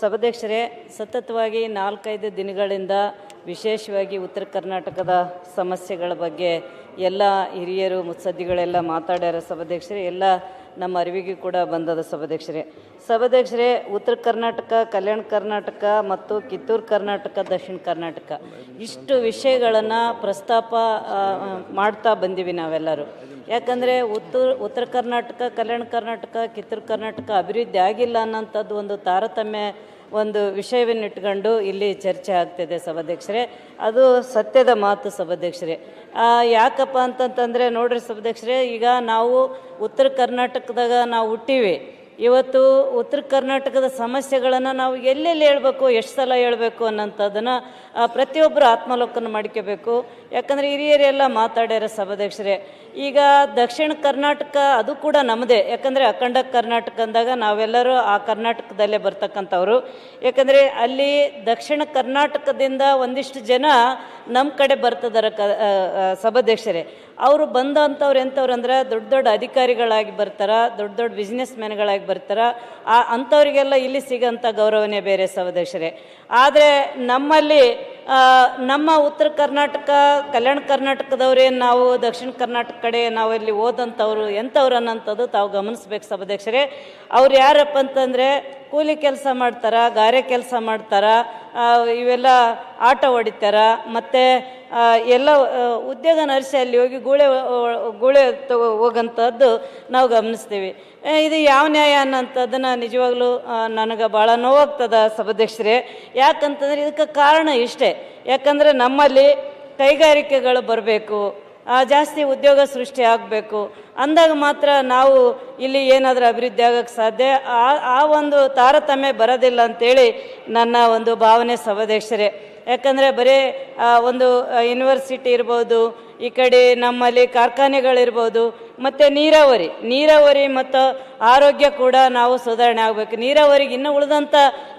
ಸಭಾಧ್ಯಕ್ಷರೇ, ಸತತವಾಗಿ ನಾಲ್ಕೈದು ದಿನಗಳಿಂದ ವಿಶೇಷವಾಗಿ ಉತ್ತರ ಕರ್ನಾಟಕದ ಸಮಸ್ಯೆಗಳ ಬಗ್ಗೆ ಎಲ್ಲ ಹಿರಿಯರು ಮುತ್ಸದ್ದಿಗಳೆಲ್ಲ ಮಾತಾಡ್ಯಾರ ಸಭಾಧ್ಯಕ್ಷರೇ, ಎಲ್ಲ ನಮ್ಮ ಅರಿವಿಗೆ ಕೂಡ ಬಂದದ ಸಭಾಧ್ಯಕ್ಷರೇ. ಸಭಾಧ್ಯಕ್ಷರೇ, ಉತ್ತರ ಕರ್ನಾಟಕ, ಕಲ್ಯಾಣ ಕರ್ನಾಟಕ ಮತ್ತು ಕಿತ್ತೂರು ಕರ್ನಾಟಕ, ದಕ್ಷಿಣ ಕರ್ನಾಟಕ. ಇಷ್ಟು ವಿಷಯಗಳನ್ನು ಪ್ರಸ್ತಾಪ ಮಾಡ್ತಾ ಬಂದೀವಿ ನಾವೆಲ್ಲರೂ. ಯಾಕಂದರೆ ಉತ್ತರ ಉತ್ತರ ಕರ್ನಾಟಕ, ಕಲ್ಯಾಣ ಕರ್ನಾಟಕ, ಕಿತ್ತೂರು ಕರ್ನಾಟಕ ಅಭಿವೃದ್ಧಿ ಆಗಿಲ್ಲ ಅನ್ನೋಂಥದ್ದು ಒಂದು ತಾರತಮ್ಯ, ಒಂದು ವಿಷಯವನ್ನಿಟ್ಕೊಂಡು ಇಲ್ಲಿ ಚರ್ಚೆ ಆಗ್ತಿದೆ ಸಭಾಧ್ಯಕ್ಷರೇ. ಅದು ಸತ್ಯದ ಮಾತು ಸಭಾಧ್ಯಕ್ಷರೇ. ಯಾಕಪ್ಪ ಅಂತಂತಂದರೆ ನೋಡ್ರಿ ಸಭಾಧ್ಯಕ್ಷರೇ, ಈಗ ನಾವು ಉತ್ತರ ಕರ್ನಾಟಕದಾಗ ನಾವು ಹುಟ್ಟೀವಿ. ಇವತ್ತು ಉತ್ತರ ಕರ್ನಾಟಕದ ಸಮಸ್ಯೆಗಳನ್ನು ನಾವು ಎಲ್ಲೆಲ್ಲಿ ಹೇಳಬೇಕು, ಎಷ್ಟು ಸಲ ಹೇಳಬೇಕು ಅನ್ನೋಂಥದ್ದನ್ನು ಪ್ರತಿಯೊಬ್ಬರು ಆತ್ಮಾವಲೋಕನ ಮಾಡ್ಕೋಬೇಕು ಯಾಕಂದರೆ ಹಿರಿಯರೆಲ್ಲ ಮಾತಾಡ್ಯಾರ ಸಭಾಧ್ಯಕ್ಷರೇ. ಈಗ ದಕ್ಷಿಣ ಕರ್ನಾಟಕ ಅದು ಕೂಡ ನಮ್ಮದೇ ಯಾಕಂದರೆ ಅಖಂಡ ಕರ್ನಾಟಕ ಅಂದಾಗ ನಾವೆಲ್ಲರೂ ಆ ಕರ್ನಾಟಕದಲ್ಲೇ ಬರ್ತಕ್ಕಂಥವ್ರು. ಯಾಕಂದರೆ ಅಲ್ಲಿ ದಕ್ಷಿಣ ಕರ್ನಾಟಕದಿಂದ ಒಂದಿಷ್ಟು ಜನ ನಮ್ಮ ಕಡೆ ಬರ್ತದಾರ ಕ ಸಭಾಧ್ಯಕ್ಷರೇ. ಅವರು ಬಂದಂಥವ್ರು ಎಂಥವ್ರು ಅಂದ್ರೆ ದೊಡ್ಡ ದೊಡ್ಡ ಅಧಿಕಾರಿಗಳಾಗಿ ಬರ್ತಾರೆ, ದೊಡ್ಡ ದೊಡ್ಡ ಬಿಸ್ನೆಸ್ ಮ್ಯಾನ್ಗಳಾಗಿ ಬರ್ತಾರೆ. ಆ ಅಂಥವ್ರಿಗೆಲ್ಲ ಇಲ್ಲಿ ಸಿಗೋಂಥ ಗೌರವನೇ ಬೇರೆ ಸಭಾಧ್ಯಕ್ಷರೇ ಆದರೆ ನಮ್ಮಲ್ಲಿ ನಮ್ಮ ಉತ್ತರ ಕರ್ನಾಟಕ, ಕಲ್ಯಾಣ ಕರ್ನಾಟಕದವರೇ ನಾವು, ದಕ್ಷಿಣ ಕರ್ನಾಟಕ ಕಡೆ ನಾವು ಇಲ್ಲಿ ಓದಂಥವ್ರು ಎಂಥವ್ರು ಅನ್ನೋಂಥದ್ದು ತಾವು ಗಮನಿಸ್ಬೇಕು ಸಭಾಧ್ಯಕ್ಷರೇ ಅವ್ರು ಯಾರಪ್ಪ ಅಂತಂದರೆ ಕೂಲಿ ಕೆಲಸ ಮಾಡ್ತಾರ, ಗಾರೆ ಕೆಲಸ ಮಾಡ್ತಾರ ಇವೆಲ್ಲ ಆಟ ಹೊಡಿತಾರ, ಮತ್ತು ಎಲ್ಲ ಉದ್ಯೋಗ ನರ್ಸಿ ಅಲ್ಲಿ ಹೋಗಿ ಗೂಳೆ ಗೂಳೆ ತಗೋ ಹೋಗಂಥದ್ದು ನಾವು ಗಮನಿಸ್ತೀವಿ. ಇದು ಯಾವ ನ್ಯಾಯ ಅನ್ನೋಂಥದ್ದನ್ನು ನಿಜವಾಗ್ಲೂ ನನಗೆ ಭಾಳ ನೋವಾಗ್ತದೆ ಸಭಾಧ್ಯಕ್ಷರೇ. ಯಾಕಂತಂದರೆ ಇದಕ್ಕೆ ಕಾರಣ ಇಷ್ಟೇ. ಯಾಕಂದರೆ ನಮ್ಮಲ್ಲಿ ಕೈಗಾರಿಕೆಗಳು ಬರಬೇಕು ಜಾಸ್ತಿ ಉದ್ಯೋಗ ಸೃಷ್ಟಿ ಆಗಬೇಕು. ಅಂದಾಗ ಮಾತ್ರ ನಾವು ಇಲ್ಲಿ ಏನಾದರೂ ಅಭಿವೃದ್ಧಿ ಆಗೋಕ್ಕೆ ಸಾಧ್ಯ. ಆ ಆ ಒಂದು ತಾರತಮ್ಯ ಬರೋದಿಲ್ಲ ಅಂತೇಳಿ ನನ್ನ ಒಂದು ಭಾವನೆ ಸಭಾಧ್ಯಕ್ಷರೇ ಯಾಕಂದರೆ ಬರೀ ಒಂದು ಯೂನಿವರ್ಸಿಟಿ ಇರ್ಬೋದು, ಈ ಕಡೆ ನಮ್ಮಲ್ಲಿ ಕಾರ್ಖಾನೆಗಳಿರ್ಬೋದು ಮತ್ತು ನೀರಾವರಿ. ನೀರಾವರಿ ಮತ್ತು ಆರೋಗ್ಯ ಕೂಡ ನಾವು ಸುಧಾರಣೆ ಆಗಬೇಕು. ನೀರಾವರಿಗೆ ಇನ್ನೂ ಉಳಿದಂಥ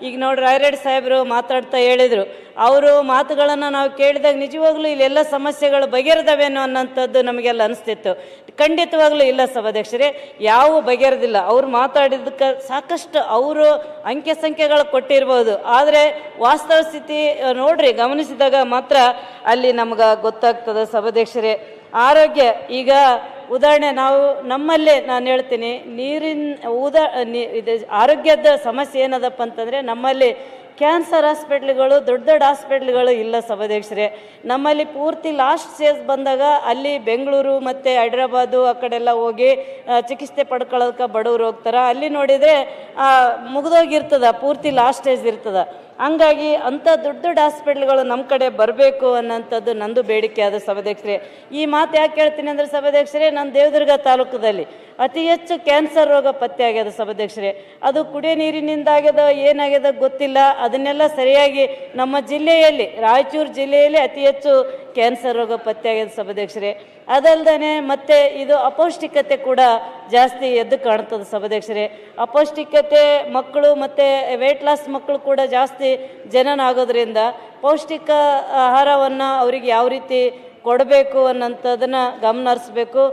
ಈಗ ನೋಡಿ ರಾಯರೆಡ್ಡಿ ಸಾಹೇಬರು ಮಾತಾಡ್ತಾ ಹೇಳಿದರು. ಅವರು ಮಾತುಗಳನ್ನು ನಾವು ಕೇಳಿದಾಗ ನಿಜವಾಗ್ಲೂ ಇಲ್ಲೆಲ್ಲ ಸಮಸ್ಯೆಗಳು ಬಗೆಹರಿದವೇನೋ ಅನ್ನೋಂಥದ್ದು ನಮಗೆಲ್ಲ ಅನಿಸ್ತಿತ್ತು. ಖಂಡಿತವಾಗ್ಲೂ ಇಲ್ಲ ಸಭಾಧ್ಯಕ್ಷರೇ, ಯಾವ ಬಗೆಹರಿದಿಲ್ಲ. ಅವ್ರು ಮಾತಾಡಿದ್ದಕ್ಕೆ ಸಾಕಷ್ಟು ಅವರು ಅಂಕೆ ಸಂಖ್ಯೆಗಳು ಕೊಟ್ಟಿರ್ಬೋದು. ಆದರೆ ವಾಸ್ತವ ಸ್ಥಿತಿ ನೋಡ್ರಿ ಗಮನಿಸಿದಾಗ ಮಾತ್ರ ಅಲ್ಲಿ ನಮ್ಗೆ ಗೊತ್ತಾಗ್ತದೆ ಸಭಾಧ್ಯಕ್ಷರೇ. ಆರೋಗ್ಯ ಈಗ ಉದಾಹರಣೆ ನಾವು ನಮ್ಮಲ್ಲೇ ನಾನು ಹೇಳ್ತೀನಿ ನೀರಿನ ಉದಾ ಇದು ಆರೋಗ್ಯದ ಸಮಸ್ಯೆ ಏನದಪ್ಪ ಅಂತಂದರೆ ನಮ್ಮಲ್ಲಿ ಕ್ಯಾನ್ಸರ್ ಹಾಸ್ಪಿಟ್ಲ್ಗಳು, ದೊಡ್ಡ ದೊಡ್ಡ ಹಾಸ್ಪಿಟ್ಲ್ಗಳು ಇಲ್ಲ ಸಭಾಧ್ಯಕ್ಷರೇ ನಮ್ಮಲ್ಲಿ ಪೂರ್ತಿ ಲಾಸ್ಟ್ ಸ್ಟೇಜ್ ಬಂದಾಗ ಅಲ್ಲಿ ಬೆಂಗಳೂರು ಮತ್ತು ಹೈದ್ರಾಬಾದು ಆ ಕಡೆಲ್ಲ ಹೋಗಿ ಚಿಕಿತ್ಸೆ ಪಡ್ಕೊಳ್ಳೋಕೆ ಬಡವರು ಹೋಗ್ತಾರೆ. ಅಲ್ಲಿ ನೋಡಿದರೆ ಮುಗಿದೋಗಿರ್ತದ, ಪೂರ್ತಿ ಲಾಸ್ಟ್ ಸ್ಟೇಜ್ ಇರ್ತದ. ಹಂಗಾಗಿ ಅಂಥ ದೊಡ್ಡ ದೊಡ್ಡ ಹಾಸ್ಪಿಟ್ಲ್ಗಳು ನಮ್ಮ ಕಡೆ ಬರಬೇಕು ಅನ್ನೋಂಥದ್ದು ನಂದು ಬೇಡಿಕೆ ಆದ ಸಭಾಧ್ಯಕ್ಷರೇ ಈ ಮಾತು ಯಾಕೆ ಹೇಳ್ತೀನಿ ಅಂದರೆ ಸಭಾಧ್ಯಕ್ಷರೇ ನಾನು ದೇವದುರ್ಗ ತಾಲೂಕದಲ್ಲಿ ಅತಿ ಹೆಚ್ಚು ಕ್ಯಾನ್ಸರ್ ರೋಗ ಪತ್ತೆ ಆಗ್ಯದ ಸಭಾಧ್ಯಕ್ಷರೇ ಅದು ಕುಡಿಯೋ ನೀರಿನಿಂದ ಆಗ್ಯದ, ಏನಾಗ್ಯದ ಗೊತ್ತಿಲ್ಲ. ಅದನ್ನೆಲ್ಲ ಸರಿಯಾಗಿ ನಮ್ಮ ಜಿಲ್ಲೆಯಲ್ಲಿ, ರಾಯಚೂರು ಜಿಲ್ಲೆಯಲ್ಲಿ ಅತಿ ಹೆಚ್ಚು ಕ್ಯಾನ್ಸರ್ ರೋಗ ಪತ್ತೆಯಾಗಿದೆ ಸಭಾಧ್ಯಕ್ಷರೇ. ಅದಲ್ದೇ ಮತ್ತೆ ಇದು ಅಪೌಷ್ಟಿಕತೆ ಕೂಡ ಜಾಸ್ತಿ ಎದ್ದು ಕಾಣ್ತದೆ ಸಭಾಧ್ಯಕ್ಷರೇ. ಅಪೌಷ್ಟಿಕತೆ ಮಕ್ಕಳು ಮತ್ತು ವೆಯ್ಟ್ ಲಾಸ್ ಮಕ್ಕಳು ಕೂಡ ಜಾಸ್ತಿ ಜನನ ಆಗೋದ್ರಿಂದ ಪೌಷ್ಟಿಕ ಆಹಾರವನ್ನು ಅವರಿಗೆ ಯಾವ ರೀತಿ ಕೊಡಬೇಕು ಅನ್ನೋಂಥದನ್ನು ಗಮನ ಹರಿಸ್ಬೇಕು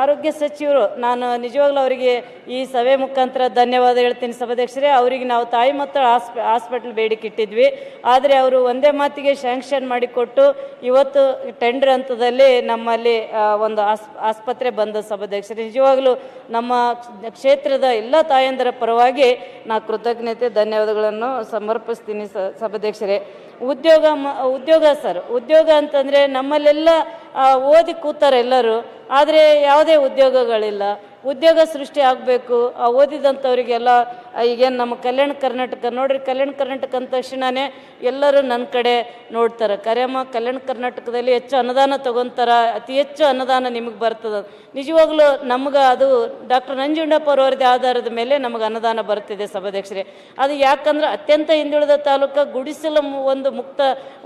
ಆರೋಗ್ಯ ಸಚಿವರು, ನಾನು ನಿಜವಾಗ್ಲೂ ಅವರಿಗೆ ಈ ಸಭೆ ಮುಖಾಂತರ ಧನ್ಯವಾದ ಹೇಳ್ತೀನಿ ಸಭಾಧ್ಯಕ್ಷರೇ. ಅವರಿಗೆ ನಾವು ತಾಯಿ ಮಕ್ಕಳ ಹಾಸ್ಪಿ, ಹಾಸ್ಪಿಟ್ಲ್ ಬೇಡಿಕೆ ಇಟ್ಟಿದ್ವಿ. ಆದರೆ ಅವರು ಒಂದೇ ಮಾತಿಗೆ ಶ್ಯಾಂಕ್ಷನ್ ಮಾಡಿಕೊಟ್ಟು ಇವತ್ತು ಟೆಂಡರ್ ಹಂತದಲ್ಲಿ ನಮ್ಮಲ್ಲಿ ಒಂದು ಆಸ್, ಆಸ್ಪತ್ರೆ ಬಂದ ಸಭಾಧ್ಯಕ್ಷರೇ. ನಿಜವಾಗ್ಲೂ ನಮ್ಮ ಕ್ಷೇತ್ರದ ಎಲ್ಲ ತಾಯಂದರ ಪರವಾಗಿ ನಾ ಕೃತಜ್ಞತೆ, ಧನ್ಯವಾದಗಳನ್ನು ಸಮರ್ಪಿಸ್ತೀನಿ ಸಭಾಧ್ಯಕ್ಷರೇ. ಉದ್ಯೋಗ ಮ ಉದ್ಯೋಗ ಸರ್ ಉದ್ಯೋಗ ಅಂತಂದರೆ ನಮ್ಮಲ್ಲೆಲ್ಲ ಓದಿ ಕೂತಾರೆ ಎಲ್ಲರೂ ಆದರೆ ಯಾವುದೇ ಉದ್ಯೋಗಗಳಿಲ್ಲ. ಉದ್ಯೋಗ ಸೃಷ್ಟಿ ಆಗಬೇಕು. ಆ ಓದಿದಂಥವರಿಗೆಲ್ಲ ಈಗೇನು ನಮ್ಮ ಕಲ್ಯಾಣ ಕರ್ನಾಟಕ, ನೋಡ್ರಿ ಕಲ್ಯಾಣ ಕರ್ನಾಟಕ ಅಂದ ತಕ್ಷಣವೇ ಎಲ್ಲರೂ ನನ್ನ ಕಡೆ ನೋಡ್ತಾರೆ. ಕರೆಯಮ್ಮ, ಕಲ್ಯಾಣ ಕರ್ನಾಟಕದಲ್ಲಿ ಹೆಚ್ಚು ಅನುದಾನ ತೊಗೊಂತಾರ, ಅತಿ ಹೆಚ್ಚು ಅನುದಾನ ನಿಮಗೆ ಬರ್ತದೆ. ನಿಜವಾಗ್ಲೂ ನಮ್ಗೆ ಅದು ಡಾಕ್ಟರ್ ನಂಜುಂಡಪ್ಪ ಅವರದೇ ಆಧಾರದ ಮೇಲೆ ನಮಗೆ ಅನುದಾನ ಬರ್ತಿದೆ ಸಭಾಧ್ಯಕ್ಷರೇ. ಅದು ಯಾಕಂದ್ರೆ ಅತ್ಯಂತ ಹಿಂದುಳಿದ ತಾಲೂಕು ಗುಡಿಸಲು ಒಂದು ಮುಕ್ತ,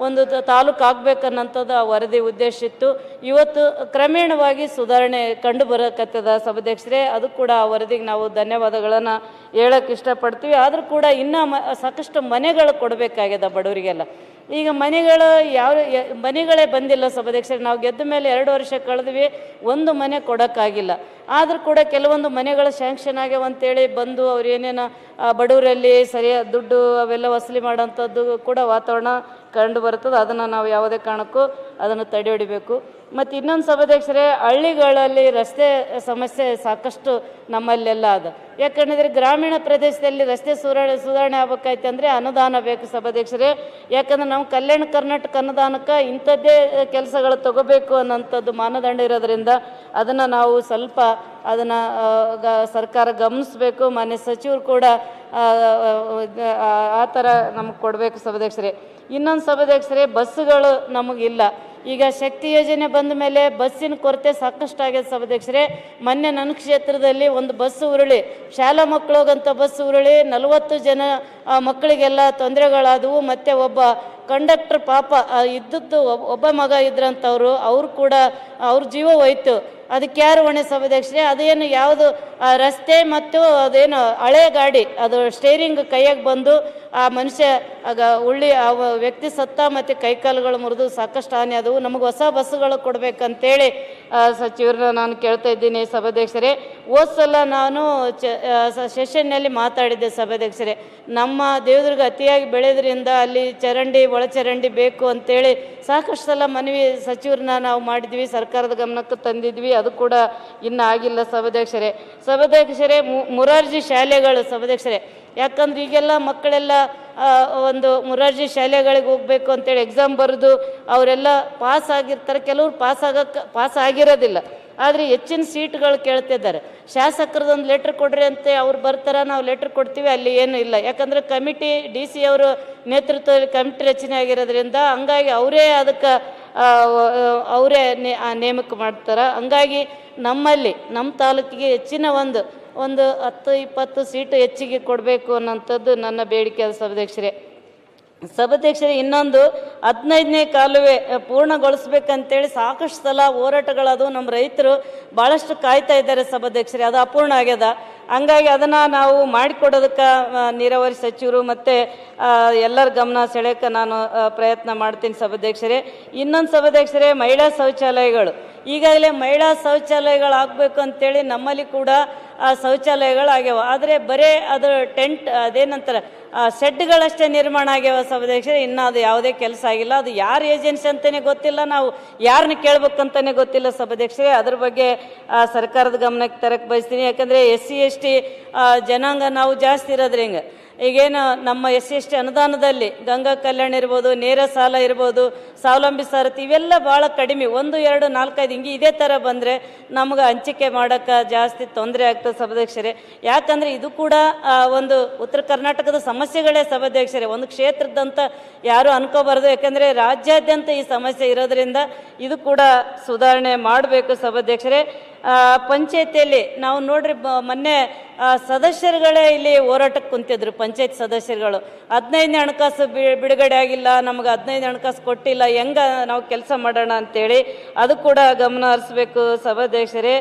ಒಂದು ತಾಲೂಕು ಆಗ್ಬೇಕನ್ನೋಂಥದ್ದು ಆ ವರದಿ ಉದ್ದೇಶ ಇತ್ತು. ಇವತ್ತು ಕ್ರಮೇಣವಾಗಿ ಸುಧಾರಣೆ ಕಂಡು ಬರಕತ್ತದ ಸಭಾಧ್ಯಕ್ಷ ಸಭಾಧ್ಯಕ್ಷರೇ ಅದು ಕೂಡ ವರದಿಗೆ ನಾವು ಧನ್ಯವಾದಗಳನ್ನು ಹೇಳಕ್ಕೆ ಇಷ್ಟಪಡ್ತೀವಿ. ಆದರೂ ಕೂಡ ಇನ್ನೂ ಮ, ಸಾಕಷ್ಟು ಮನೆಗಳು ಕೊಡಬೇಕಾಗಿದೆ ಬಡವರಿಗೆಲ್ಲ. ಈಗ ಮನೆಗಳು ಯಾವ ಮನೆಗಳೇ ಬಂದಿಲ್ಲ ಸಭಾಧ್ಯಕ್ಷರು, ನಾವು ಗೆದ್ದ ಮೇಲೆ ಎರಡು ವರ್ಷ ಕಳೆದ್ವಿ, ಒಂದು ಮನೆ ಕೊಡೋಕ್ಕಾಗಿಲ್ಲ. ಆದರೂ ಕೂಡ ಕೆಲವೊಂದು ಮನೆಗಳು ಸ್ಯಾಂಕ್ಷನ್ ಆಗ್ಯಾವ ಅಂತೇಳಿ ಬಂದು ಅವ್ರು ಏನೇನು ಬಡವರಲ್ಲಿ ಸರಿಯಾದ ದುಡ್ಡು ಅವೆಲ್ಲ ವಸೂಲಿ ಮಾಡೋಂಥದ್ದು ಕೂಡ ವಾತಾವರಣ ಕಂಡು ಬರ್ತದೆ ಅದನ್ನು ನಾವು ಯಾವುದೇ ಕಾರಣಕ್ಕೂ ಅದನ್ನು ತಡೆ ಹೊಡಿಬೇಕು. ಮತ್ತು ಇನ್ನೊಂದು ಸಭಾಧ್ಯಕ್ಷರೇ, ಹಳ್ಳಿಗಳಲ್ಲಿ ರಸ್ತೆ ಸಮಸ್ಯೆ ಸಾಕಷ್ಟು ನಮ್ಮಲ್ಲೆಲ್ಲ ಅದ. ಯಾಕಂದರೆ ಗ್ರಾಮೀಣ ಪ್ರದೇಶದಲ್ಲಿ ರಸ್ತೆ ಸುಧಾರಣೆ ಸುಧಾರಣೆ ಆಗ್ಬೇಕಾಯ್ತು ಅಂದರೆ ಅನುದಾನ ಬೇಕು ಸಭಾಧ್ಯಕ್ಷರೇ. ಯಾಕಂದ್ರೆ ನಾವು ಕಲ್ಯಾಣ ಕರ್ನಾಟಕ ಅನುದಾನಕ್ಕೆ ಇಂಥದ್ದೇ ಕೆಲಸಗಳು ತಗೋಬೇಕು ಅನ್ನೋಂಥದ್ದು ಮಾನದಂಡ ಇರೋದ್ರಿಂದ ಅದನ್ನು ನಾವು ಸ್ವಲ್ಪ ಅದನ್ನು ಸರ್ಕಾರ ಗಮನಿಸಬೇಕು. ಮಾನ್ಯ ಸಚಿವರು ಕೂಡ ಆ, ಥರ ನಮಗೆ ಕೊಡಬೇಕು ಸಭಾಧ್ಯಕ್ಷರೇ. ಇನ್ನೊಂದು ಸಭಾಧ್ಯಕ್ಷರೇ ಬಸ್ಸುಗಳು ನಮಗಿಲ್ಲ. ಈಗ ಶಕ್ತಿ ಯೋಜನೆ ಬಂದ ಮೇಲೆ ಬಸ್ಸಿನ ಕೊರತೆ ಸಾಕಷ್ಟು ಆಗ್ಯದ ಸಭಾಧ್ಯಕ್ಷರೇ. ಮೊನ್ನೆ ನನ್ನ ಕ್ಷೇತ್ರದಲ್ಲಿ ಒಂದು ಬಸ್ ಉರುಳಿ ಶಾಲಾ ಮಕ್ಕಳು ಬಸ್ ಉರುಳಿ ನಲವತ್ತು ಜನ ಮಕ್ಕಳಿಗೆಲ್ಲ ತೊಂದರೆಗಳಾದವು ಮತ್ತು ಒಬ್ಬ ಕಂಡಕ್ಟರ್ ಪಾಪ ಇದ್ದದ್ದು ಒಬ್ಬ ಮಗ ಇದ್ರಂಥವ್ರು ಅವ್ರು ಕೂಡ, ಅವ್ರ ಜೀವ ಹೋಯ್ತು. ಅದಕ್ಕೆ ಯಾರು ಹೊಣೆ ಸಭಾಧ್ಯಕ್ಷರೇ? ಅದೇನು ಯಾವುದು ರಸ್ತೆ ಮತ್ತು ಅದೇನು ಹಳೆ ಗಾಡಿ, ಅದು ಸ್ಟೇರಿಂಗ್ ಕೈಯಾಗೆ ಬಂದು ಆ ಮನುಷ್ಯ ಆಗ ಉಳ್ಳಿ ಆ ವ್ಯಕ್ತಿ ಸತ್ತ ಮತ್ತು ಕೈಕಾಲುಗಳು ಮುರಿದು ಸಾಕಷ್ಟು ಹಾನಿ ಆದವು. ನಮಗೆ ಹೊಸ ಬಸ್ಸುಗಳು ಕೊಡಬೇಕಂತೇಳಿ ಸಚಿವರನ್ನ ನಾನು ಕೇಳ್ತಾ ಇದ್ದೀನಿ ಸಭಾಧ್ಯಕ್ಷರೇ. ಸಲ ನಾನು ಚ ಸೆಷನ್ನಲ್ಲಿ ಮಾತಾಡಿದ್ದೆ ಸಭಾಧ್ಯಕ್ಷರೇ. ನಮ್ಮ ದೇವದುರ್ಗ ಅತಿಯಾಗಿ ಬೆಳೆದ್ರಿಂದ ಅಲ್ಲಿ ಚರಂಡಿ ಒಳಚರಂಡಿ ಬೇಕು ಅಂತೇಳಿ ಸಾಕಷ್ಟು ಸಲ ಮನವಿ ಸಚಿವರನ್ನ ನಾವು ಮಾಡಿದ್ವಿ. ಸರ್ಕಾರದ ಗಮನಕ್ಕೆ ತಂದಿದ್ವಿ. ಅದು ಕೂಡ ಇನ್ನೂ ಆಗಿಲ್ಲ ಸಭಾಧ್ಯಕ್ಷರೇ. ಸಭಾಧ್ಯಕ್ಷರೇ ಮುರಾರ್ಜಿ ಶಾಲೆಗಳು ಸಭಾಧ್ಯಕ್ಷರೇ. ಯಾಕಂದ್ರೆ ಈಗೆಲ್ಲ ಮಕ್ಕಳೆಲ್ಲ ಒಂದು ಮುರಾರ್ಜಿ ಶಾಲೆಗಳಿಗೆ ಹೋಗ್ಬೇಕು ಅಂತೇಳಿ ಎಕ್ಸಾಮ್ ಬರೆದು ಅವರೆಲ್ಲ ಪಾಸ್ ಆಗಿರ್ತಾರೆ. ಕೆಲವ್ರು ಪಾಸ್ ಆಗಕ್ಕೆ ಪಾಸ್ ಆಗಿರೋದಿಲ್ಲ. ಆದರೆ ಹೆಚ್ಚಿನ ಸೀಟ್ಗಳು ಕೇಳ್ತಿದ್ದಾರೆ. ಶಾಸಕರದೊಂದು ಲೆಟ್ರ್ ಕೊಡ್ರಿ ಅಂತ ಅವ್ರು ಬರ್ತಾರೆ, ನಾವು ಲೆಟ್ರ್ ಕೊಡ್ತೀವಿ, ಅಲ್ಲಿ ಏನು ಇಲ್ಲ. ಯಾಕಂದರೆ ಕಮಿಟಿ ಡಿ ಸಿ ಅವರು ನೇತೃತ್ವದಲ್ಲಿ ಕಮಿಟಿ ರಚನೆ ಆಗಿರೋದ್ರಿಂದ ಹಂಗಾಗಿ ಅವರೇ ಅದಕ್ಕೆ ಅವರೇ ನೇಮಕ ಮಾಡ್ತಾರೆ. ಹಂಗಾಗಿ ನಮ್ಮಲ್ಲಿ, ನಮ್ಮ ತಾಲೂಕಿಗೆ ಹೆಚ್ಚಿನ ಒಂದು ಒಂದು ಹತ್ತು, ಇಪ್ಪತ್ತು ಸೀಟು ಹೆಚ್ಚಿಗೆ ಕೊಡಬೇಕು ಅನ್ನೋಂಥದ್ದು ನನ್ನ ಬೇಡಿಕೆ ಸಭಾಧ್ಯಕ್ಷರೇ. ಸಭಾಧ್ಯಕ್ಷರೇ, ಇನ್ನೊಂದು ಹದಿನೈದನೇ ಕಾಲುವೆ ಪೂರ್ಣಗೊಳಿಸ್ಬೇಕಂತೇಳಿ ಸಾಕಷ್ಟು ಸಲ ಹೋರಾಟಗಳದು ನಮ್ಮ ರೈತರು ಭಾಳಷ್ಟು ಕಾಯ್ತಾ ಇದ್ದಾರೆ ಸಭಾಧ್ಯಕ್ಷರೇ. ಅದು ಅಪೂರ್ಣ ಆಗ್ಯದ. ಹಂಗಾಗಿ ಅದನ್ನು ನಾವು ಮಾಡಿಕೊಡೋದಕ್ಕೆ ನೀರಾವರಿ ಸಚಿವರು ಮತ್ತು ಎಲ್ಲರ ಗಮನ ಸೆಳೆಯೋಕ್ಕೆ ನಾನು ಪ್ರಯತ್ನ ಮಾಡ್ತೀನಿ ಸಭಾಧ್ಯಕ್ಷರೇ. ಇನ್ನೊಂದು ಸಭಾಧ್ಯಕ್ಷರೇ, ಮಹಿಳಾ ಶೌಚಾಲಯಗಳು. ಈಗಾಗಲೇ ಮಹಿಳಾ ಶೌಚಾಲಯಗಳು ಆಗಬೇಕು ಅಂತೇಳಿ ನಮ್ಮಲ್ಲಿ ಕೂಡ ಆ ಶೌಚಾಲಯಗಳು ಆಗ್ಯಾವ ಆದರೆ ಬರೇ ಅದು ಟೆಂಟ್, ಅದೇನಂತಾರೆ ಶೆಡ್ಗಳಷ್ಟೇ ನಿರ್ಮಾಣ ಆಗ್ಯಾವ ಸಭಾಧ್ಯಕ್ಷರೇ ಇನ್ನೂ ಅದು ಯಾವುದೇ ಕೆಲಸ ಆಗಿಲ್ಲ. ಅದು ಯಾರು ಏಜೆನ್ಸಿ ಅಂತಲೇ ಗೊತ್ತಿಲ್ಲ. ನಾವು ಯಾರನ್ನ ಕೇಳ್ಬೇಕಂತಲೇ ಗೊತ್ತಿಲ್ಲ ಸಭಾಧ್ಯಕ್ಷರೇ ಅದ್ರ ಬಗ್ಗೆ ಸರ್ಕಾರದ ಗಮನಕ್ಕೆ ತರಕ್ಕೆ ಬಯಸ್ತೀನಿ. ಯಾಕಂದರೆ ಎಸ್ ಸಿ ಎಸ್ ಟಿ ಜನಾಂಗ ನಾವು ಜಾಸ್ತಿ ಇರೋದ್ರಿಂದ. ಈಗೇನು ನಮ್ಮ ಎಸ್ ಎಸ್ ಟಿ ಅನುದಾನದಲ್ಲಿ ಗಂಗಾ ಕಲ್ಯಾಣ ಇರ್ಬೋದು, ನೇರ ಸಾಲ ಇರ್ಬೋದು, ಸ್ವಾವಲಂಬಿ ಸಾರಥಿ ಇವೆಲ್ಲ ಭಾಳ ಕಡಿಮೆ. ಒಂದು, ಎರಡು ನಾಲ್ಕೈದು ಹಿಂಗೆ ಇದೇ ಥರ ಬಂದರೆ ನಮ್ಗೆ ಹಂಚಿಕೆ ಮಾಡೋಕ್ಕೆ ಜಾಸ್ತಿ ತೊಂದರೆ ಆಗ್ತದೆ ಸಭಾಧ್ಯಕ್ಷರೇ. ಯಾಕಂದರೆ ಇದು ಕೂಡ ಒಂದು ಉತ್ತರ ಕರ್ನಾಟಕದ ಸಮಸ್ಯೆಗಳೇ ಸಭಾಧ್ಯಕ್ಷರೇ. ಒಂದು ಕ್ಷೇತ್ರದಂತ ಯಾರು ಅನ್ಕೋಬಾರ್ದು. ಯಾಕಂದರೆ ರಾಜ್ಯಾದ್ಯಂತ ಈ ಸಮಸ್ಯೆ ಇರೋದ್ರಿಂದ ಇದು ಕೂಡ ಸುಧಾರಣೆ ಮಾಡಬೇಕು ಸಭಾಧ್ಯಕ್ಷರೇ. ಪಂಚಾಯತಿಯಲ್ಲಿ ನಾವು ನೋಡ್ರಿ ಮೊನ್ನೆ ಸದಸ್ಯರುಗಳೇ ಇಲ್ಲಿ ಹೋರಾಟಕ್ಕೆ ಕುಂತಿದ್ರು, ಪಂಚಾಯತ್ ಸದಸ್ಯರುಗಳು. ಹದಿನೈದನೇ ಹಣಕಾಸು ಬಿಡುಗಡೆ ಆಗಿಲ್ಲ, ನಮ್ಗೆ ಹದಿನೈದು ಹಣಕಾಸು ಕೊಟ್ಟಿಲ್ಲ, ಹೆಂಗ ನಾವು ಕೆಲಸ ಮಾಡೋಣ ಅಂತೇಳಿ, ಅದು ಕೂಡ ಗಮನ ಹರಿಸ್ಬೇಕು ಸಭಾಧ್ಯಕ್ಷರೇ.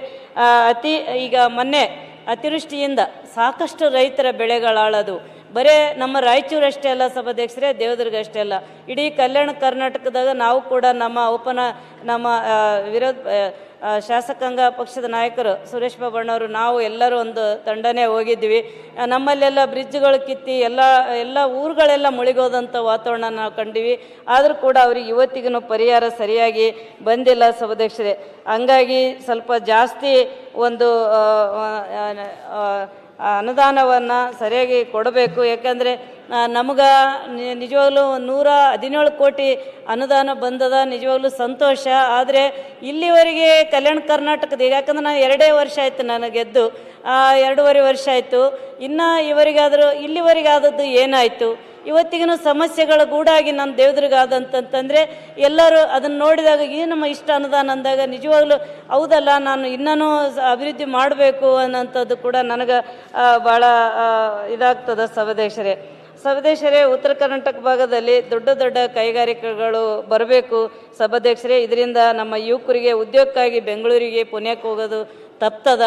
ಅತಿ, ಈಗ ಮೊನ್ನೆ, ಅತಿವೃಷ್ಟಿಯಿಂದ ಸಾಕಷ್ಟು ರೈತರ ಬೆಳೆಗಳಾಳದು. ಬರೇ ನಮ್ಮ ರಾಯಚೂರು ಅಷ್ಟೇ ಅಲ್ಲ ಸಭಾಧ್ಯಕ್ಷರೇ, ದೇವದುರ್ಗ ಅಷ್ಟೇ ಅಲ್ಲ. ಇಡೀ ಕಲ್ಯಾಣ ಕರ್ನಾಟಕದಾಗ ನಾವು ಕೂಡ ನಮ್ಮ ಉಪನ ನಮ್ಮ ವಿರೋಧ ಶಾಸಕಾಂಗ ಪಕ್ಷದ ನಾಯಕರು ಸುರೇಶ್ ಬಾಬಣ್ಣವರು ನಾವು ಎಲ್ಲರೂ ಒಂದು ತಂಡನೇ ಹೋಗಿದ್ವಿ. ನಮ್ಮಲ್ಲೆಲ್ಲ ಬ್ರಿಡ್ಜ್ಗಳು ಕಿತ್ತಿ ಎಲ್ಲ ಎಲ್ಲ ಊರುಗಳೆಲ್ಲ ಮುಳುಗೋದಂಥ ವಾತಾವರಣ ನಾವು ಕಂಡಿವಿ. ಆದರೂ ಕೂಡ ಅವ್ರಿಗೆ ಇವತ್ತಿಗೂ ಪರಿಹಾರ ಸರಿಯಾಗಿ ಬಂದಿಲ್ಲ ಸಭಾಧ್ಯಕ್ಷರೇ. ಹಂಗಾಗಿ ಸ್ವಲ್ಪ ಜಾಸ್ತಿ ಒಂದು ಅನುದಾನವನ್ನು ಸರಿಯಾಗಿ ಕೊಡಬೇಕು. ಯಾಕಂದರೆ ನಮಗೆ ನಿಜವಾಗ್ಲೂ ನೂರ ಹದಿನೇಳು ಕೋಟಿ ಅನುದಾನ ಬಂದದ, ನಿಜವಾಗ್ಲೂ ಸಂತೋಷ. ಆದರೆ, ಇಲ್ಲಿವರೆಗೆ ಕಲ್ಯಾಣ ಕರ್ನಾಟಕದ ಯಾಕಂದ್ರೆ ನಾನು ಎರಡೇ ವರ್ಷ ಆಯಿತು ನಾನು ಗೆದ್ದು ಎರಡೂವರೆ ವರ್ಷ ಆಯಿತು. ಇನ್ನು ಇವರಿಗಾದರೂ, ಇಲ್ಲಿವರೆಗಾದದ್ದು ಏನಾಯಿತು? ಇವತ್ತಿಗೂ ಸಮಸ್ಯೆಗಳ ಗೂಡಾಗಿ ನಮ್ಮ ದೇವದುರ್ಗ ಆದಂತಂತಂದರೆ ಎಲ್ಲರೂ ಅದನ್ನು ನೋಡಿದಾಗ ಏನಮ್ಮ ನಮ್ಮ ಇಷ್ಟ ಅನುದಾನ ಅಂದಾಗ ನಿಜವಾಗ್ಲೂ ಹೌದಲ್ಲ, ನಾನು ಇನ್ನೂ ಅಭಿವೃದ್ಧಿ ಮಾಡಬೇಕು ಅನ್ನೋಂಥದ್ದು ಕೂಡ ನನಗೆ ಭಾಳ ಇದಾಗ್ತದೆ ಸವದೇಶರೇ. ಸಭಾಧ್ಯಕ್ಷರೇ ಉತ್ತರ ಕರ್ನಾಟಕ ಭಾಗದಲ್ಲಿ ದೊಡ್ಡ ದೊಡ್ಡ ಕೈಗಾರಿಕೆಗಳು ಬರಬೇಕು ಸಭಾಧ್ಯಕ್ಷರೇ ಇದರಿಂದ ನಮ್ಮ ಯುವಕರಿಗೆ, ಉದ್ಯೋಗಕ್ಕಾಗಿ ಬೆಂಗಳೂರಿಗೆ, ಪುಣ್ಯಕ್ಕೆ ಹೋಗೋದು ತಪ್ತದ.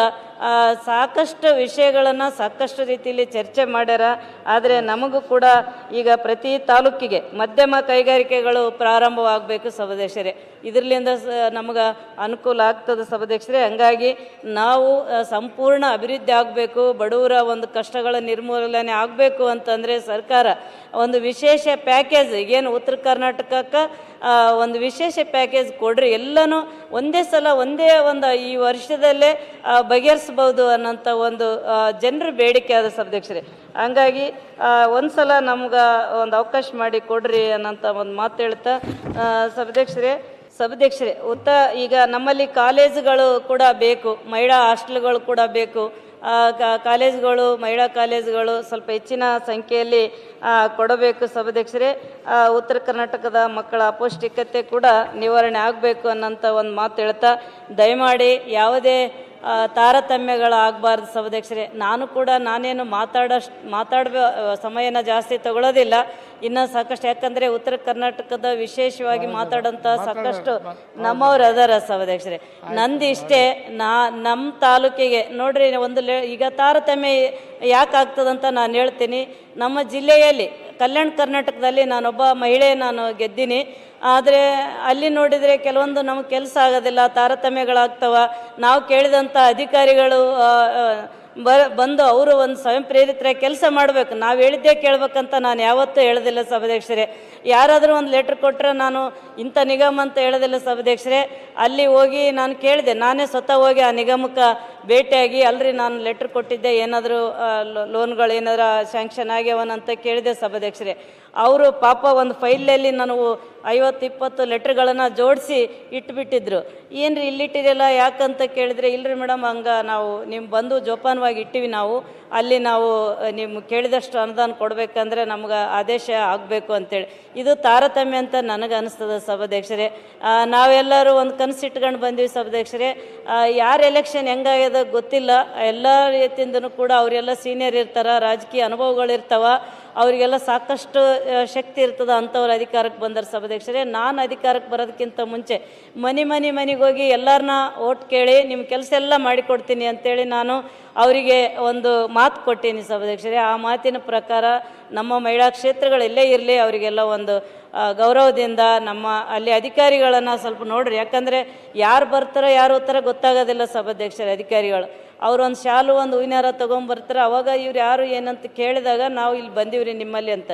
ಸಾಕಷ್ಟು ವಿಷಯಗಳನ್ನು ಸಾಕಷ್ಟು ರೀತಿಯಲ್ಲಿ ಚರ್ಚೆ ಮಾಡ್ಯಾರ. ಆದರೆ ನಮಗೂ ಕೂಡ ಈಗ ಪ್ರತಿ ತಾಲೂಕಿಗೆ ಮಧ್ಯಮ ಕೈಗಾರಿಕೆಗಳು ಪ್ರಾರಂಭವಾಗಬೇಕು ಸಭಾಧ್ಯಕ್ಷರೇ. ಇದರಿಂದ ನಮಗೆ ಅನುಕೂಲ ಆಗ್ತದೆ ಸಭಾಧ್ಯಕ್ಷರೇ. ಹಂಗಾಗಿ ನಾವು ಸಂಪೂರ್ಣ ಅಭಿವೃದ್ಧಿ ಆಗಬೇಕು ಬಡವರ ಒಂದು ಕಷ್ಟಗಳ ನಿರ್ಮೂಲನೆ ಆಗಬೇಕು ಅಂತಂದರೆ ಸರ್ಕಾರ ಒಂದು ವಿಶೇಷ ಪ್ಯಾಕೇಜ್ ಏನು ಉತ್ತರ ಕರ್ನಾಟಕಕ್ಕೆ ಒಂದು ವಿಶೇಷ ಪ್ಯಾಕೇಜ್ ಕೊಡ್ರಿ. ಎಲ್ಲನೂ ಒಂದೇ ಸಲ ಒಂದೇ ಒಂದು ಈ ವರ್ಷದಲ್ಲೇ ಆ, ಬಗೆಹರಿಸ್ಬೋದು ಅನ್ನೋಂಥ ಒಂದು ಜನರ ಬೇಡಿಕೆ ಆದ ಸಭಾಧ್ಯಕ್ಷರೇ ಹಂಗಾಗಿ ಒಂದು ಸಲ ನಮ್ಗೆ ಒಂದು ಅವಕಾಶ ಮಾಡಿ ಕೊಡ್ರಿ ಅನ್ನೋಂಥ ಒಂದು ಮಾತು ಹೇಳ್ತಾ ಆ, ಸಭಾಧ್ಯಕ್ಷರೇ ಉತ್ತ ಈಗ ನಮ್ಮಲ್ಲಿ ಕಾಲೇಜುಗಳು ಕೂಡ ಬೇಕು ಮಹಿಳಾ ಹಾಸ್ಟೆಲ್ಗಳು ಕೂಡ ಬೇಕು. ಕಾಲೇಜುಗಳು ಮಹಿಳಾ ಕಾಲೇಜುಗಳು ಸ್ವಲ್ಪ ಹೆಚ್ಚಿನ ಸಂಖ್ಯೆಯಲ್ಲಿ ಕೊಡಬೇಕು ಸಭಾಧ್ಯಕ್ಷರೇ ಉತ್ತರ ಕರ್ನಾಟಕದ ಮಕ್ಕಳ ಅಪೌಷ್ಟಿಕತೆ ಕೂಡ ನಿವಾರಣೆ ಆಗಬೇಕು ಅನ್ನೋಂಥ ಒಂದು ಮಾತು ಹೇಳ್ತಾ ದಯಮಾಡಿ ಯಾವುದೇ ಆ, ತಾರತಮ್ಯಗಳು ಆಗಬಾರ್ದು ಸಭಾಧ್ಯಕ್ಷರೇ ನಾನು ಕೂಡ ನಾನೇನು ಮಾತಾಡೋಷ್ಟು ಮಾತಾಡುವ ಸಮಯನ ಜಾಸ್ತಿ ತಗೊಳ್ಳೋದಿಲ್ಲ ಇನ್ನು ಸಾಕಷ್ಟು ಯಾಕಂದರೆ ಉತ್ತರ ಕರ್ನಾಟಕದ ವಿಶೇಷವಾಗಿ ಮಾತಾಡೋಂಥ ಸಾಕಷ್ಟು ನಮ್ಮವ್ರು ಅದರ ಸಭಾಧ್ಯಕ್ಷರೇ ನಂದು ಇಷ್ಟೇ ನಾ ನಮ್ಮ ತಾಲೂಕಿಗೆ ನೋಡ್ರಿ ಒಂದು ಲೇ ಈಗ ತಾರತಮ್ಯ ಯಾಕೆ ಆಗ್ತದಂತ ನಾನು ಹೇಳ್ತೀನಿ. ನಮ್ಮ ಜಿಲ್ಲೆಯಲ್ಲಿ ಕಲ್ಯಾಣ ಕರ್ನಾಟಕದಲ್ಲಿ ನಾನೊಬ್ಬ ಮಹಿಳೆ ನಾನು ಗೆದ್ದೀನಿ. ಆದರೆ ಅಲ್ಲಿ ನೋಡಿದರೆ ಕೆಲವೊಂದು ನಮಗೆ ಕೆಲಸ ಆಗೋದಿಲ್ಲ, ತಾರತಮ್ಯಗಳಾಗ್ತವ. ನಾವು ಕೇಳಿದಂಥ ಅಧಿಕಾರಿಗಳು ಬ ಬಂದು ಅವರು ಒಂದು ಸ್ವಯಂ ಪ್ರೇರಿತರ ಕೆಲಸ ಮಾಡಬೇಕು. ನಾವು ಹೇಳಿದ್ದೇ ಕೇಳಬೇಕಂತ ನಾನು ಯಾವತ್ತೂ ಹೇಳೋದಿಲ್ಲ ಸಭಾಧ್ಯಕ್ಷರೇ. ಯಾರಾದರೂ ಒಂದು ಲೆಟ್ರ್ ಕೊಟ್ಟರೆ ನಾನು ಇಂಥ ನಿಗಮ ಅಂತ ಹೇಳೋದಿಲ್ಲ ಸಭಾಧ್ಯಕ್ಷರೇ. ಅಲ್ಲಿ ಹೋಗಿ ನಾನು ಕೇಳಿದೆ. ನಾನೇ ಸ್ವತಃ ಹೋಗಿ ಆ ನಿಗಮಕ್ಕೆ ಭೇಟಿಯಾಗಿ ಅಲ್ರಿ ನಾನು ಲೆಟ್ರ್ ಕೊಟ್ಟಿದ್ದೆ, ಏನಾದರೂ ಲೋನ್ಗಳು ಏನಾದರೂ ಸ್ಯಾಂಕ್ಷನ್ ಆಗ್ಯಾವನಂತ ಕೇಳಿದೆ ಸಭಾಧ್ಯಕ್ಷರೇ. ಅವರು ಪಾಪ ಒಂದು ಫೈಲಲ್ಲಿ ನಾನು ಐವತ್ತು ಇಪ್ಪತ್ತು ಲೆಟ್ರ್ಗಳನ್ನು ಜೋಡಿಸಿ ಇಟ್ಬಿಟ್ಟಿದ್ರು. ಏನು ರೀ ಇಲ್ಲಿಟ್ಟಿರಲ್ಲ ಯಾಕಂತ ಕೇಳಿದ್ರೆ ಇಲ್ಲರಿ ಮೇಡಮ್, ಹಂಗೆ ನಾವು ನಿಮ್ಮ ಬಂದು ಜೋಪಾನವಾಗಿ ಇಟ್ಟಿವಿ ನಾವು. ಅಲ್ಲಿ ನಾವು ನಿಮ್ಗೆ ಕೇಳಿದಷ್ಟು ಅನುದಾನ ಕೊಡಬೇಕಂದ್ರೆ ನಮ್ಗೆ ಆದೇಶ ಆಗಬೇಕು ಅಂತೇಳಿ. ಇದು ತಾರತಮ್ಯ ಅಂತ ನನಗೆ ಅನಿಸ್ತದೆ ಸಭಾಧ್ಯಕ್ಷರೇ. ನಾವೆಲ್ಲರೂ ಒಂದು ಕನಸು ಇಟ್ಕೊಂಡು ಬಂದೀವಿ ಸಭಾಧ್ಯಕ್ಷರೇ. ಯಾರು ಎಲೆಕ್ಷನ್ ಹೆಂಗಾಗ್ಯದ ಗೊತ್ತಿಲ್ಲ. ಎಲ್ಲ ರೀತಿಯಿಂದನೂ ಕೂಡ ಅವರೆಲ್ಲ ಸೀನಿಯರ್ ಇರ್ತಾರೆ, ರಾಜಕೀಯ ಅನುಭವಗಳು ಇರ್ತಾವ ಅವರಿಗೆಲ್ಲ ಸಾಕಷ್ಟು ಶಕ್ತಿ ಇರ್ತದೆ ಅಂಥವ್ರು ಅಧಿಕಾರಕ್ಕೆ ಬಂದರು ಸಭಾಧ್ಯಕ್ಷರೇ. ನಾನು ಅಧಿಕಾರಕ್ಕೆ ಬರೋದಕ್ಕಿಂತ ಮುಂಚೆ ಮನೆ ಮನೆ, ಮನೆಗೆ ಹೋಗಿ ಎಲ್ಲರನ್ನ ಓಟ್ ಕೇಳಿ ನಿಮ್ಮ ಕೆಲಸ ಎಲ್ಲ ಮಾಡಿಕೊಡ್ತೀನಿ ಅಂತೇಳಿ ನಾನು ಅವರಿಗೆ ಒಂದು ಮಾತು ಕೊಟ್ಟೀನಿ ಸಭಾಧ್ಯಕ್ಷರೇ. ಆ ಮಾತಿನ ಪ್ರಕಾರ ನಮ್ಮ ಮಹಿಳಾ ಕ್ಷೇತ್ರಗಳೆಲ್ಲೇ ಇರಲಿ ಅವರಿಗೆಲ್ಲ ಒಂದು ಗೌರವದಿಂದ ನಮ್ಮ ಅಲ್ಲಿ ಅಧಿಕಾರಿಗಳನ್ನು ಸ್ವಲ್ಪ ನೋಡ್ರಿ. ಯಾಕಂದರೆ ಯಾರು ಬರ್ತಾರೋ ಯಾರು ಹೋಗ್ತಾರೋ ಗೊತ್ತಾಗೋದಿಲ್ಲ ಸಭಾಧ್ಯಕ್ಷರ ಅಧಿಕಾರಿಗಳು. ಅವರು ಒಂದು ಶಾಲು ಒಂದು ಹೂವಿನಾರ ತೊಗೊಂಬರ್ತಾರೆ. ಅವಾಗ ಇವ್ರು ಯಾರು ಏನಂತ ಕೇಳಿದಾಗ ನಾವು ಇಲ್ಲಿ ಬಂದೀವ್ರಿ ನಿಮ್ಮಲ್ಲಿ ಅಂತ.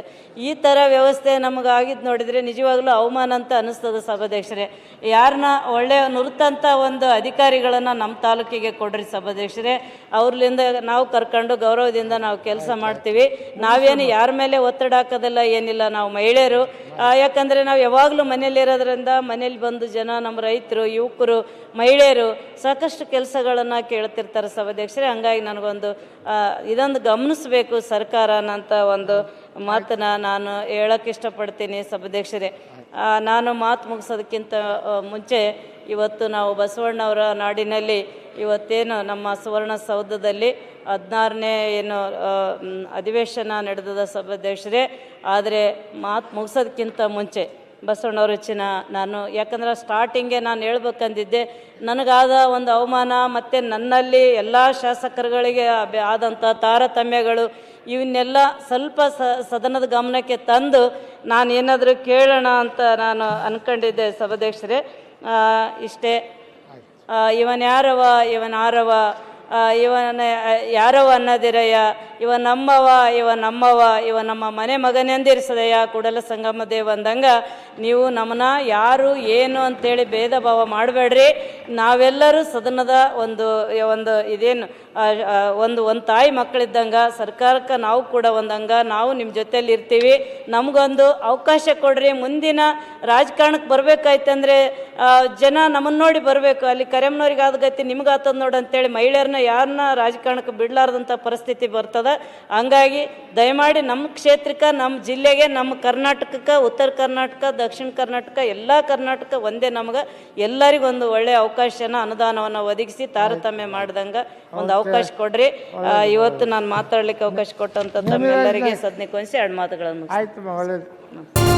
ಈ ಥರ ವ್ಯವಸ್ಥೆ ನಮಗೆ ಆಗಿದ್ದು ನೋಡಿದರೆ ನಿಜವಾಗ್ಲೂ ಅವಮಾನ ಅಂತ ಅನ್ನಿಸ್ತದೆ ಸಭಾಧ್ಯಕ್ಷರೇ. ಯಾರನ್ನ ಒಳ್ಳೆ ನುರಿತಂಥ ಒಂದು ಅಧಿಕಾರಿಗಳನ್ನು ನಮ್ಮ ತಾಲೂಕಿಗೆ ಕೊಡ್ರಿ ಸಭಾಧ್ಯಕ್ಷರೇ. ಅವ್ರಲಿಂದ ನಾವು ಕರ್ಕೊಂಡು ಗೌರವದಿಂದ ನಾವು ಕೆಲಸ ಮಾಡ್ತೀವಿ. ನಾವೇನು ಯಾರ ಮೇಲೆ ಒತ್ತಡ ಹಾಕೋದಿಲ್ಲ ಏನಿಲ್ಲ ನಾವು ಮಹಿಳೆಯರು. ಯಾಕಂದರೆ ನಾವು ಯಾವಾಗಲೂ ಮನೇಲಿರೋದ್ರಿಂದ ಮನೇಲಿ ಬಂದು ಜನ ನಮ್ಮ ರೈತರು, ಯುವಕರು, ಮಹಿಳೆಯರು ಸಾಕಷ್ಟು ಕೆಲಸಗಳನ್ನು ಕೇಳ್ತಿರ್ತಾರೆ ಸಭಾಧ್ಯಕ್ಷರೇ. ಹಂಗಾಗಿ ನನಗೊಂದು ಇದೊಂದು ಗಮನಿಸಬೇಕು ಸರ್ಕಾರ ಅನ್ನೋಂಥ ಒಂದು ಮಾತನ್ನ ನಾನು ಹೇಳಕ್ಕೆ ಇಷ್ಟಪಡ್ತೀನಿ ಸಭಾಧ್ಯಕ್ಷರೇ. ನಾನು ಮಾತು ಮುಗಿಸೋದಕ್ಕಿಂತ ಮುಂಚೆ ಇವತ್ತು ನಾವು ಬಸವಣ್ಣವರ ನಾಡಿನಲ್ಲಿ ಇವತ್ತೇನು ನಮ್ಮ ಸುವರ್ಣಸೌಧದಲ್ಲಿ ಹದಿನಾರನೇ ಏನು ಅಧಿವೇಶನ ನಡೆದದ ಸಭಾಧ್ಯಕ್ಷರೇ, ಆದರೆ ಮಾತು ಮುಗಿಸೋದಕ್ಕಿಂತ ಮುಂಚೆ ಬಸವಣ್ಣವ್ರ ಚಿನ್ನ ನಾನು, ಯಾಕಂದ್ರೆ ಸ್ಟಾರ್ಟಿಂಗೆ ನಾನು ಹೇಳ್ಬೇಕಂದಿದ್ದೆ, ನನಗಾದ ಒಂದು ಅವಮಾನ ಮತ್ತು ನನ್ನಲ್ಲಿ ಎಲ್ಲ ಶಾಸಕರುಗಳಿಗೆ ಆದಂಥ ತಾರತಮ್ಯಗಳು ಇವನ್ನೆಲ್ಲ ಸ್ವಲ್ಪ ಸದನದ ಗಮನಕ್ಕೆ ತಂದು ನಾನು ಏನಾದರೂ ಕೇಳೋಣ ಅಂತ ನಾನು ಅಂದ್ಕೊಂಡಿದ್ದೆ ಸಭಾಧ್ಯಕ್ಷರೇ. ಇಷ್ಟೇ. ಇವನ್ ಯಾರವ ಇವನ ಯಾರವ ಅನ್ನದಿರಯ್ಯ? ಇವ ನಮ್ಮವ ಇವ ನಮ್ಮವ, ಇವ ನಮ್ಮ ಮನೆ ಮಗನೆಂದಿರಿಸದಯ್ಯ ಕೂಡಲ ಸಂಗಮ ದೇವ ಅಂದಂಗ, ನೀವು ನಮ್ಮನ್ನ ಯಾರು ಏನು ಅಂತೇಳಿ ಭೇದ ಭಾವ ಮಾಡಬೇಡ್ರಿ. ನಾವೆಲ್ಲರೂ ಸದನದ ಒಂದು ಒಂದು ಇದೇನು ಒಂದು ಒಂದು ತಾಯಿ ಮಕ್ಕಳಿದ್ದಂಗ, ಸರ್ಕಾರಕ್ಕೆ ನಾವು ಕೂಡ ಒಂದಂಗ, ನಾವು ನಿಮ್ಮ ಜೊತೆಯಲ್ಲಿ ಇರ್ತೀವಿ. ನಮಗೊಂದು ಅವಕಾಶ ಕೊಡ್ರಿ. ಮುಂದಿನ ರಾಜಕಾರಣಕ್ಕೆ ಬರಬೇಕಾಯ್ತಂದ್ರೆ ಜನ ನಮ್ಮನ್ನ ನೋಡಿ ಬರಬೇಕು. ಅಲ್ಲಿ ಕರೆಮ್ನವ್ರಿಗೆ ಆದ ಗತಿ ನಿಮ್ಗೆ ಆತದ ನೋಡು ಅಂತೇಳಿ ಮಹಿಳೆಯರನ್ನ ಯಾರನ್ನ ರಾಜಕಾರಣಕ್ಕೆ ಬಿಡಲಾರ್ದಂಥ ಪರಿಸ್ಥಿತಿ ಬರ್ತದ. ಹಂಗಾಗಿ ದಯಮಾಡಿ ನಮ್ಮ ಕ್ಷೇತ್ರಕ್ಕೆ ನಮ್ಮ ಜಿಲ್ಲೆಗೆ ನಮ್ಮ ಕರ್ನಾಟಕಕ್ಕೆ ಉತ್ತರ ಕರ್ನಾಟಕ ದಕ್ಷಿಣ ಕರ್ನಾಟಕ ಎಲ್ಲ ಕರ್ನಾಟಕ ಒಂದೇ ನಮಗೆ. ಎಲ್ಲರಿಗೂ ಒಂದು ಒಳ್ಳೆಯ ಅವಕಾಶನ ಅನುದಾನವನ್ನು ಒದಗಿಸಿ ತಾರತಮ್ಯ ಮಾಡ್ದಂಗೆ ಒಂದು ಅವಕಾಶ ಕೊಡ್ರಿ. ಆ, ಇವತ್ತು ನಾನು ಮಾತಾಡ್ಲಿಕ್ಕೆ ಅವಕಾಶ ಕೊಟ್ಟಂತ ತಮ್ಮೆಲ್ಲರಿಗೆ ಸದ್ನಿಕೊಂಸಿ ಎರಡು ಮಾತುಗಳನ್ನು ಆಯ್ತು